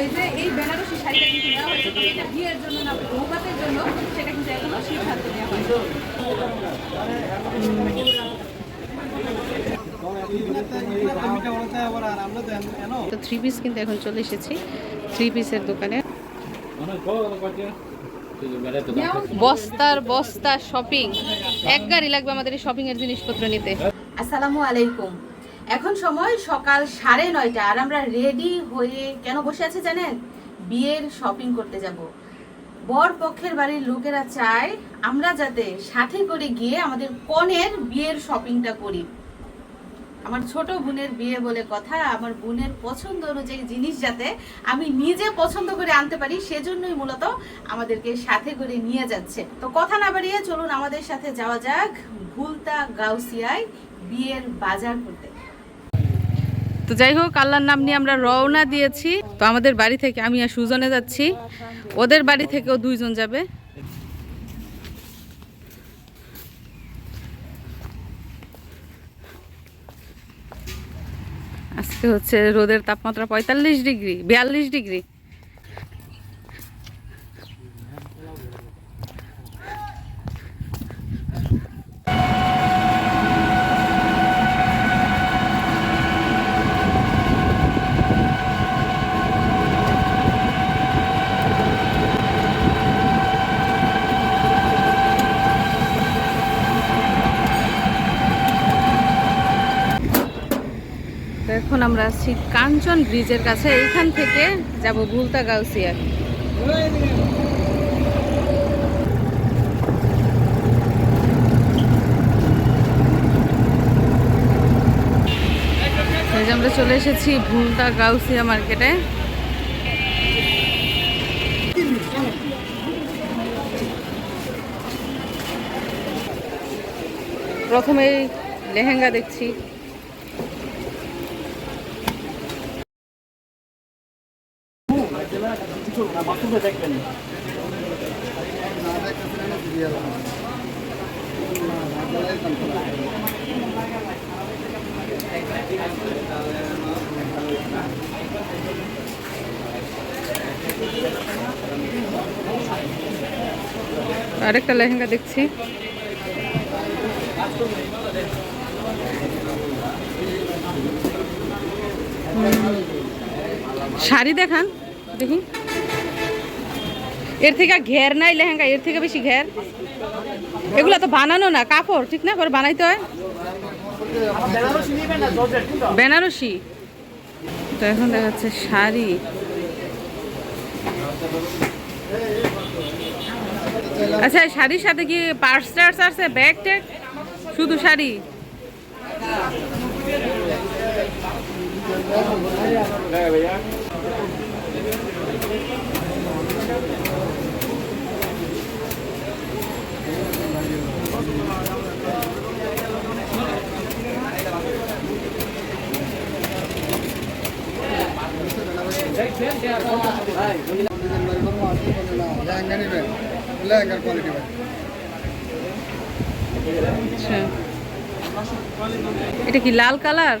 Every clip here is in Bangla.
এই যে এই বেনারসি শাড়িটা কিন্তু নেওয়া হয়েছে এটা বিয়ের জন্য না বৌভাতের জন্য সেটা কিন্তু এখনও সিদ্ধান্ত নেওয়া হয়নি। তো থ্রি পিস কিন্তু এখন চলে এসেছি থ্রি পিসের দোকানে। বস্তার বস্তা শপিং এক গাড়ি লাগবে আমাদের এই শপিং এর জিনিসপত্র নিতে। আসসালামু আলাইকুম। এখন সময় সকাল সাড়ে নয়টা আর আমরা রেডি হয়ে কেন বসে আছে জানেন? বিয়ের শপিং করতে যাব। বর পক্ষের বাড়ির লোকেরা চায় আমরা যাতে সাথে করে গিয়ে আমাদের কনের বিয়ের শপিংটা করি। আমার ছোট বোনের বিয়ে বলে কথা, আমার বোনের পছন্দ অনুযায়ী জিনিস যাতে আমি নিজে পছন্দ করে আনতে পারি, সেজন্যই মূলত আমাদেরকে সাথে করে নিয়ে যাচ্ছে। তো কথা না বাড়িয়ে চলুন আমাদের সাথে যাওয়া যাক ভুলতা গাউসিয়ায় বিয়ের বাজার করতে। তো যাই হোক, আল্লাহর নাম নিয়ে আমরা রওনা দিয়েছি। তো আমাদের বাড়ি থেকে, আমি আর সুজনে যাচ্ছি। ওদের বাড়ি থেকেও দুইজন যাবে। আজকে হচ্ছে রোদের তাপমাত্রা পঁয়তাল্লিশ ডিগ্রি, বিয়াল্লিশ ডিগ্রি তো এখন আমরা আছি কাঞ্চন ব্রিজের কাছে। এইখান থেকে যাব ভুলতা গাউসিয়া। আমরা চলে এসেছি ভুলতা গাউসিয়া মার্কেটে। প্রথমে লেহেঙ্গা দেখছি। আরেকটা লেহেঙ্গা দেখছি। শাড়ি দেখান দেখি। এর থেকে ঘের নাই লেহেঙ্গা, এর থেকে বেশি ঘের। এগুলো তো বানানো না, কাপড়, ঠিক না? করে বানাইতে হয়। বেনারসি। তো এখন দেখা যাচ্ছে শাড়ি। আচ্ছা শাড়ির সাথে কি পার্স টার্স আছে? ব্যাগ ট্যাগ শুধু শাড়ি? আচ্ছা। এটা কি লাল কালার?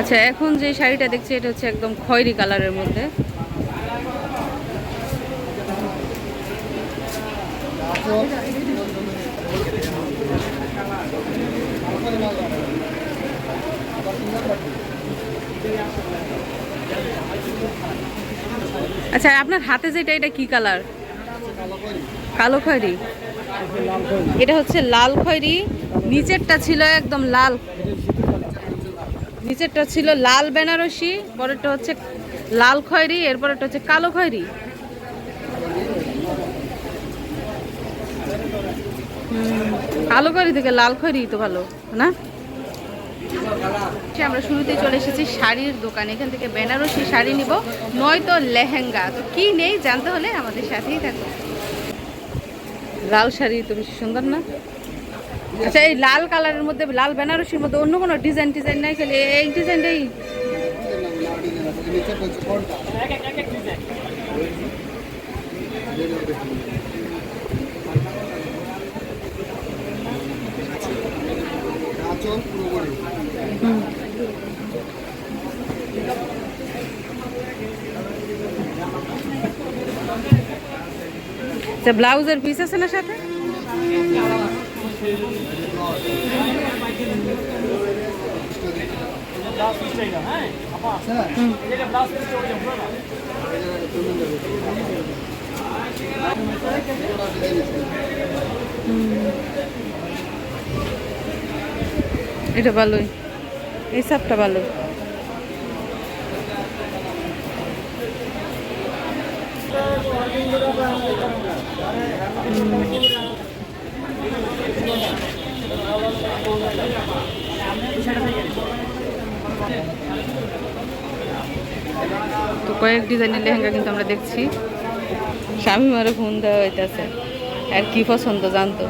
আচ্ছা এখন যে শাড়িটা দেখছি, এটা হচ্ছে একদম খয়েরি কালারের মধ্যে। আচ্ছা আপনার হাতে যেটা এটা কি কালার কালো খয়েরি। এটা হচ্ছে লাল খয়েরি। নিচেরটা ছিল একদম লাল। নিচেরটা ছিল লাল বেনারসি পরেরটা হচ্ছে লাল খয়েরি এরপরেরটা হচ্ছে কালো খয়রি। কালো খয়রি থেকে লাল খয়েরি তো ভালো না? আচ্ছা, আমরা শুরুতেই চলে এসেছি শাড়ির দোকান। এখান থেকে বেনারসি শাড়ি নিব, নয়তো লেহেঙ্গা। তো কি নেই জানতে হলে আমাদের সাথেই থাকো লাল শাড়ি তো বেশি সুন্দর না। আচ্ছা এই লাল কালারের মধ্যে, লাল বেনারসির মধ্যে অন্য কোনো ডিজাইন টিজাইন নাই খালি এই ডিজাইনটাই। আচল হুম। আচ্ছা ব্লাউজের পিস আছে না সাথে? এটা ভালোই। এই সাপটা ভালোই তো কয়েক ডিজাইনের লেহেঙ্গা কিন্তু আমরা দেখছি। স্বামী মারে ফোন দেওয়া হইতেছে। আর কি পছন্দ জানতো?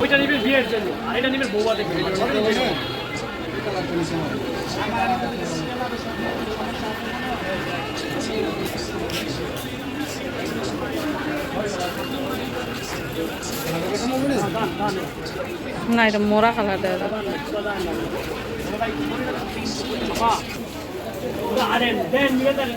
ওইটা নিবেন বিয়ের জন্য। আর এটা নিবেন বৌবা না এটা মোরা দেওয়া আরে দেন নিয়ে দেন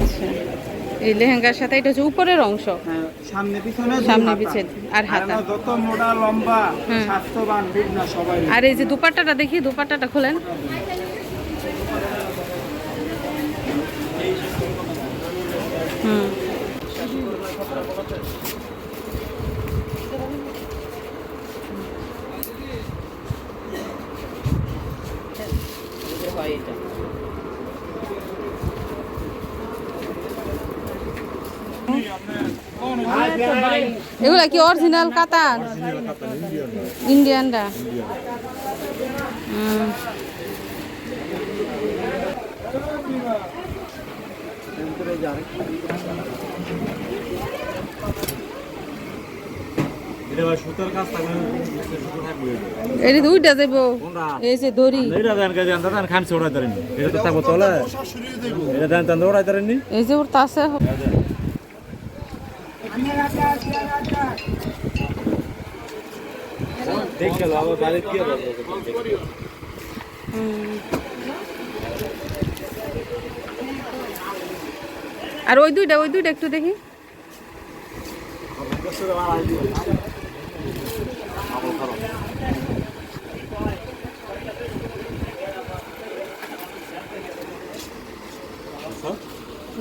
আচ্ছা। এই লেহেঙ্গার সাথে এটা হচ্ছে উপরের অংশ। হ্যাঁ, সামনে পিছনে সামনে পিছনে আর হাতা। যত মোটা লম্বা স্বাস্থ্যবান বুঝ না সবাই। আর এই যে দুপাট্টাটা দেখি দুপাট্টাটা খোলেন। হুম। এগুলা কি অরিজিনাল কাতার? ইন্ডিয়ানরা হুম এটা দুইটা এই যে দড়ি। এটা দেন কাজে আনতে দেন খান ছোড়াই ধরেন এটা তো থাকব তলে। এটা দেন তান দৌড়াই ধরেন এই যে ওর তাসে আর ওই দুইটা ওই দুইটা একটু দেখি।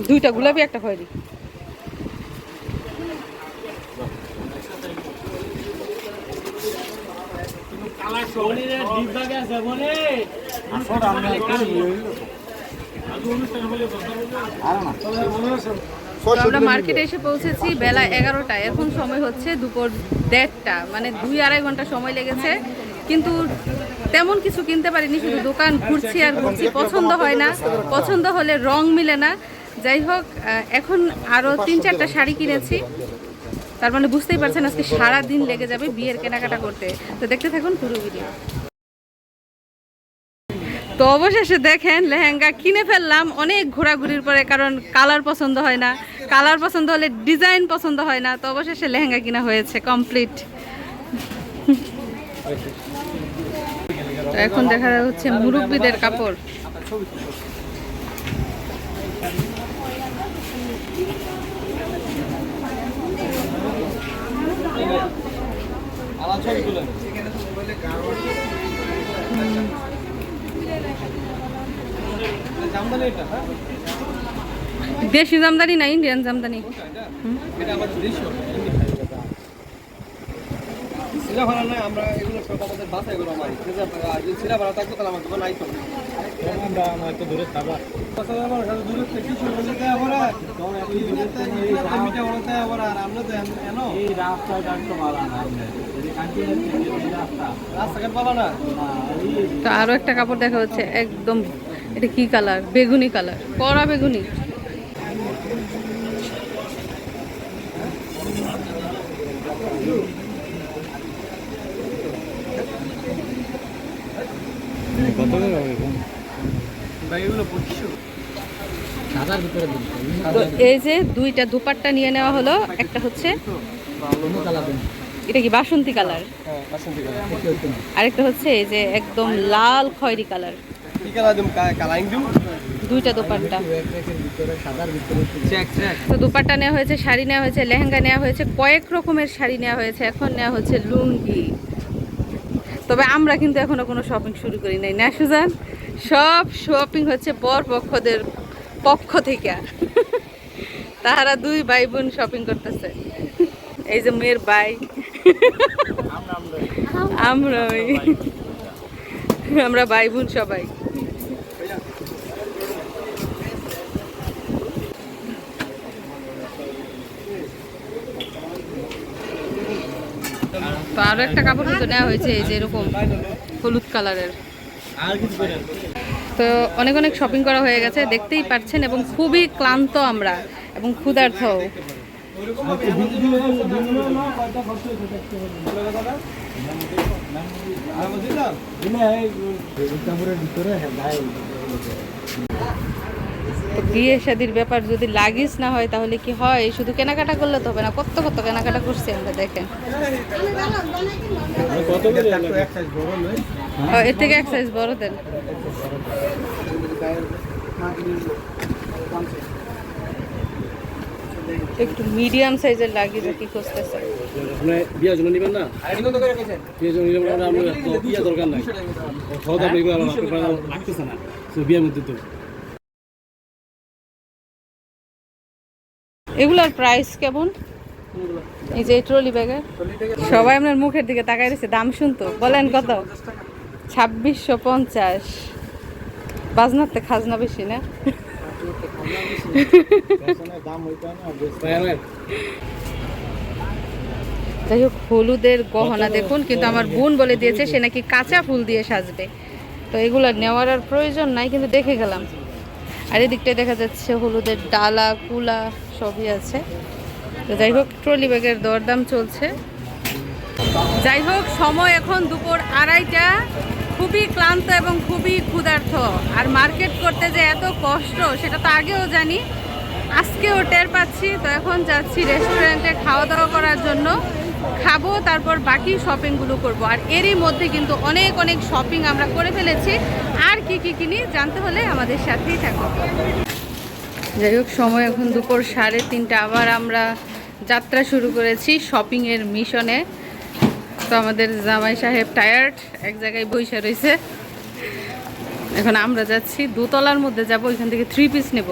দুইটা গোলাপি একটা খয়েরি শরীরের ডিব্বা গেছে বলে আসলে আমরা তো আমরা মার্কেটে এসে পৌঁছেছি বেলা এগারোটা এখন সময় হচ্ছে দুপুর দেড়টা। মানে দুই আড়াই ঘণ্টা সময় লেগেছে। কিন্তু তেমন কিছু কিনতে পারিনি শুধু দোকান ঘুরছি আর ঘুরছি। পছন্দ হয় না। পছন্দ হলে রং মিলে না। যাই হোক এখন আরও তিন চারটা শাড়ি কিনেছি। তার মানে বুঝতেই পারছেন আজকে সারা দিন লেগে যাবে বিয়ের কেনাকাটা করতে। তো দেখতে থাকুন পুরো ভিডিও তো অবশেষে দেখেন লেহেঙ্গা কিনে ফেললাম, অনেক ঘোরাঘুরির পরে, কারণ কালার পছন্দ হয় না। কালার পছন্দ হলে ডিজাইন পছন্দ হয় না, তো অবশেষে লেহেঙ্গা কিনা হয়েছে কমপ্লিট এখন দেখা হচ্ছে মুরব্বীদের কাপড়। দেশি জামদানি না ইন্ডিয়ান জামদানি? ভাড়া নয় আমরা এগুলো সব আমাদের বাসায় এগুলো আমার যদি সিরা ভাড়া থাকতো তাহলে আমার দোকান আইতো আমরা একটু দূরে থাকবা আমার সাথে দূরে থেকে কিছু বলে দেয় আবার মিটা বলে আবার আর আমরা তো এনো। এই রাস্তাটা একটু ভালো না এই কান্টি রাস্তা। রাস্তাঘাট পাবা না। তো আরও একটা কাপড় দেখা হচ্ছে একদম এটা কি কালার? বেগুনি কালার কড়া বেগুনি। করে তো এই যে দুইটা দুপাট্টা নিয়ে নেওয়া হলো একটা হচ্ছে এটা কি বাসন্তী কালার? হ্যাঁ বাসন্তী আরেকটা হচ্ছে এই যে একদম লাল খয়েরি কালার। কি কালার দিম? কালাইং দিম? দুইটা দুপাট্টা। তো দুপাট্টা নেওয়া হয়েছে শাড়ি নেওয়া হয়েছে লেহেঙ্গা নেওয়া হয়েছে কয়েক রকমের শাড়ি নেওয়া হয়েছে। এখন নেওয়া হচ্ছে লুঙ্গি। তবে আমরা কিন্তু এখনও কোনো শপিং শুরু করি নাই না সুজান? সব শপিং হচ্ছে পর পক্ষদের পক্ষ থেকে। তাহারা দুই ভাই বোন শপিং করতেছে। এই যে মেয়ের ভাই। আমরা আমরা ভাই বোন সবাই। তো আরও একটা কাপড় কিন্তু নেওয়া হয়েছে, এই যে এরকম হলুদ কালারের। তো অনেক অনেক শপিং করা হয়ে গেছে, দেখতেই পাচ্ছেন এবং খুবই ক্লান্ত আমরা এবং ক্ষুধার্থ তো বিয়ে শাদির ব্যাপার যদি লাগিস না হয় তাহলে কি হয়? শুধু কেনাকাটা করলে তো হবে না। কত কত কেনাকাটা করছি আমরা দেখেন। ও, এর থেকে এক সাইজ বড় দেন। একটু মিডিয়াম সাইজের লাগিয়ে কি খুঁজতেছে। আপনি বিয়ার জন্য নেবেন না? বিয়ের জন্য নিলে আমরা বিয়া দরকার নাই। খাওয়া দাওয়া এগুলো আপনার লাগতেছে না। বিয়ের মধ্যে তো। এগুলার প্রাইস কেমন? এই যে ট্রলি ব্যাগের সবাই আপনার মুখের দিকে তাকাই রয়েছে, দাম শুনতো। বলেন কত? ছাব্বিশশো পঞ্চাশ। বাজনাতে খাজনা বেশি না? যাই হোক, হলুদের গহনা দেখুন, কিন্তু আমার বোন বলে দিয়েছে সে নাকি কাঁচা ফুল দিয়ে সাজবে। তো এগুলো নেওয়ার আর প্রয়োজন নাই, কিন্তু দেখে গেলাম। আর এদিকটায় দেখা যাচ্ছে হলুদের ডালা, কুলা সবই আছে। তো যাই হোক, ট্রলি ব্যাগের দরদাম চলছে। যাই হোক, সময় এখন দুপুর আড়াইটা। খুবই ক্লান্ত এবং খুবই ক্ষুধার্থ আর মার্কেট করতে যে এত কষ্ট, সেটা তো আগেও জানি। আজকেও টের পাচ্ছি। তো এখন যাচ্ছি রেস্টুরেন্টে খাওয়া দাওয়া করার জন্য। খাব, তারপর বাকি শপিংগুলো করব। আর এরই মধ্যে কিন্তু অনেক অনেক শপিং আমরা করে ফেলেছি। আর কি কি কিনি জানতে হলে আমাদের সাথেই থাকো। যাই হোক, সময় এখন দুপুর সাড়ে তিনটা। আবার আমরা যাত্রা শুরু করেছি শপিংয়ের মিশনে। তো আমাদের জামাই সাহেব টায়ার্ড এক জায়গায় বসে রয়েছে। এখন আমরা যাচ্ছি, দোতলার মধ্যে যাব ওইখান থেকে থ্রি পিস নেব।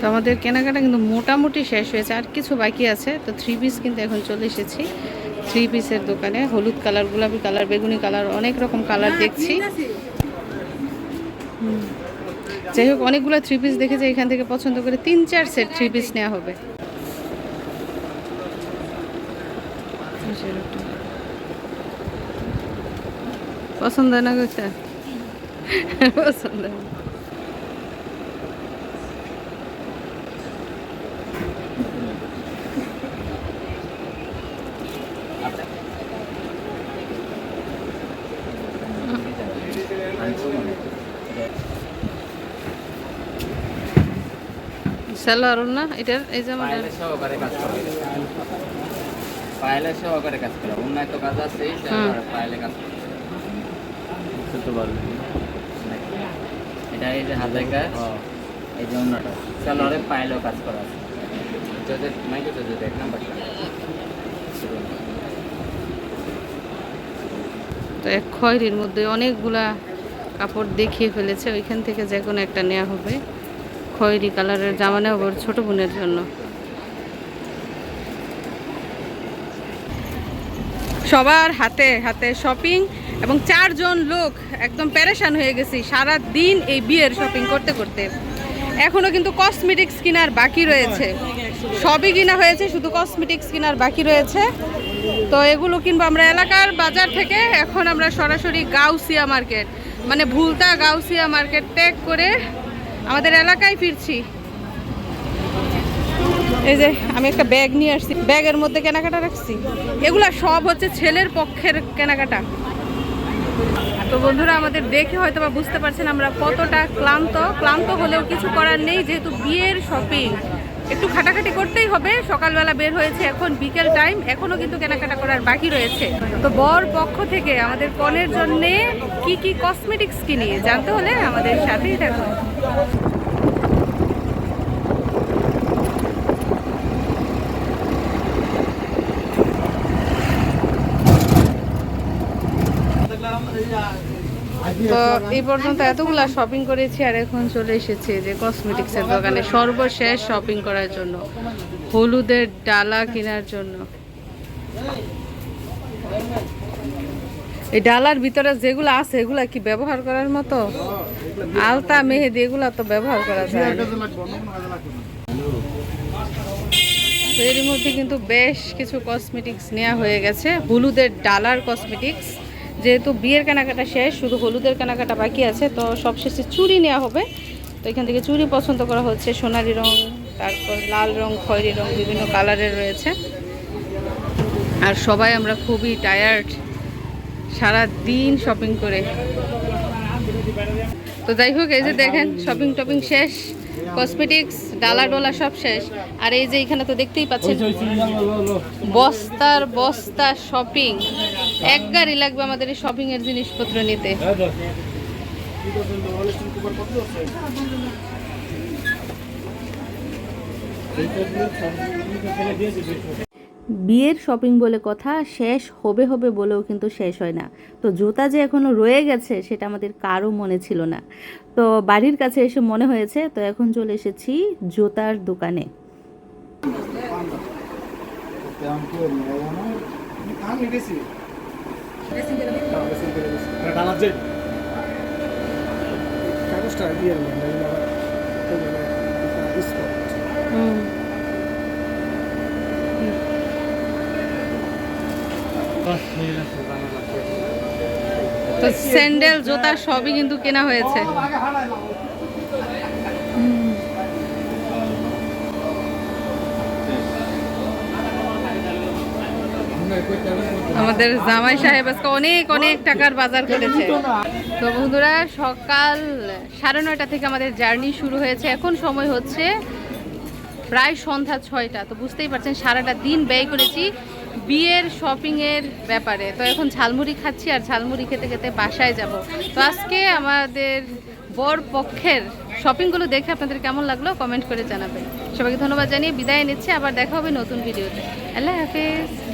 তো আমাদের কেনাকাটা কিন্তু মোটামুটি শেষ হয়েছে, আর কিছু বাকি আছে, তো থ্রি পিস কিন্তু এখন চলে এসেছি। থ্রি পিসের দোকানে, হলুদ কালার গোলাপি কালার বেগুনি কালার অনেক রকম কালার দেখছি। যাই হোক, অনেকগুলো থ্রি পিস দেখেছি, এখান থেকে পছন্দ করে তিন, চার সেট থ্রি পিস নেওয়া হবে। পছন্দ না কোথা পছন্দ সালোয়ার না এটার এই জামাটা সহকারে কাজ করা। পায়েলে সহকারে কাজ করা। অন্যায় তো কাজ আছে পায়েলে কাজ করা। বুঝতে পারবেন এটা এই যে কাজ এই যে অন্যটা। সালোয়ারে পায়েলেও কাজ করা আছে। যদি মাইকে যদি এক নাম্বারটা। তো এক খয়েরির মধ্যে অনেকগুলা কাপড় দেখিয়ে ফেলেছে ওইখান থেকে যে কোনো একটা নেওয়া হবে। খয়েরি কালারের জামা হবে ওর ছোটো বোনের জন্য। সবার হাতে হাতে শপিং এবং চারজন লোক একদম প্যারেশান হয়ে গেছি সারা দিন এই বিয়ের শপিং করতে করতে। এখনও কিন্তু কসমেটিক্স কেনার বাকি রয়েছে। সবই কিনা হয়েছে, শুধু কসমেটিক্স কেনার বাকি রয়েছে। তো এগুলো কিনবো আমরা এলাকার বাজার থেকে। এখন আমরা সরাসরি গাউসিয়া মার্কেট মানে ভুলতা গাউসিয়া মার্কেট ত্যাগ করে আমাদের এলাকায় ফিরছি। এই যে আমি একটা ব্যাগ নিয়ে আসছি। ব্যাগের মধ্যে কেনাকাটা রাখছি। এগুলা সব হচ্ছে ছেলের পক্ষের কেনাকাটা। তো বন্ধুরা, আমাদের দেখে হয়তো বা বুঝতে পারছেন আমরা কতটা ক্লান্ত। ক্লান্ত হলেও কিছু করার নেই, যেহেতু বিয়ের শপিং একটু খাটাখাটি করতেই হবে। সকালবেলা বের হয়েছে এখন বিকেল টাইম এখনও কিন্তু কেনাকাটা করার বাকি রয়েছে। তো বর পক্ষ থেকে আমাদের কনের জন্যে কি কি কসমেটিক্স কিনি, জানতে হলে আমাদের সাথেই থাকুন। তো এই পর্যন্ত এতগুলা শপিং করেছি আর এখন চলে এসেছি যে কসমেটিক্সের দোকানে। সর্বশেষ শপিং করার জন্য, হলুদের ডালা কেনার জন্য। এই ডালার ভিতরে যেগুলো আছে, এগুলা কি ব্যবহার করার মতো? আলতা মেহেদি এগুলা তো ব্যবহার করা যায়। এর মধ্যে কিন্তু বেশ কিছু কসমেটিক্স নেওয়া হয়ে গেছে। হলুদের ডালার কসমেটিক্স যেহেতু বিয়ের কেনাকাটা শেষ শুধু হলুদের কেনাকাটা বাকি আছে তো সবশেষে চুড়ি নেওয়া হবে। তো এখান থেকে চুড়ি পছন্দ করা হচ্ছে সোনালি রং তারপর লাল রং খয়েরি রং বিভিন্ন কালারের রয়েছে। আর সবাই আমরা খুবই টায়ার্ড সারা দিন শপিং করে। তো যাই হোক, এই যে দেখেন শপিং টপিং শেষ কসমেটিক্স ডালা ডোলা সব শেষ। আর এই যে এখানে তো দেখতেই পাচ্ছেন, বস্তার বস্তা শপিং এক গাড়ি লাগবে আমাদের এই শপিং এর জিনিসপত্র নিতে। বিয়ের শপিং বলে কথা শেষ, হবে হবে বলেও কিন্তু শেষ হয় না। তো জুতা যে এখনও রয়ে গেছে, সেটা আমাদের কারও মনে ছিল না। তো বাড়ির কাছে এসে মনে হয়েছে, তো এখন চলে এসেছি জুতার দোকানে। ডালার যে কাগজটা দিয়ে তো স্যান্ডেল, জুতা সবই কিন্তু কেনা হয়েছে। আমাদের জামাই সাহেব আজকে অনেক অনেক টাকার বাজার করেছে তো বন্ধুরা, সকাল সাড়ে নয়টা থেকে আমাদের জার্নি শুরু হয়েছে। এখন সময় হচ্ছে প্রায় সন্ধ্যা ছয়টা। তো বুঝতেই পারছেন, সারাটা দিন ব্যয় করেছি। বিয়ের শপিংয়ের ব্যাপারে। তো এখন ঝালমুড়ি খাচ্ছি আর ঝালমুড়ি খেতে খেতে বাসায় যাব। তো আজকে আমাদের বর পক্ষের শপিংগুলো দেখে আপনাদের কেমন লাগল কমেন্ট করে জানাবেন। সবাইকে ধন্যবাদ জানিয়ে বিদায় নিচ্ছি। আবার দেখা হবে নতুন ভিডিওতে। আল্লাহ হাফিজ।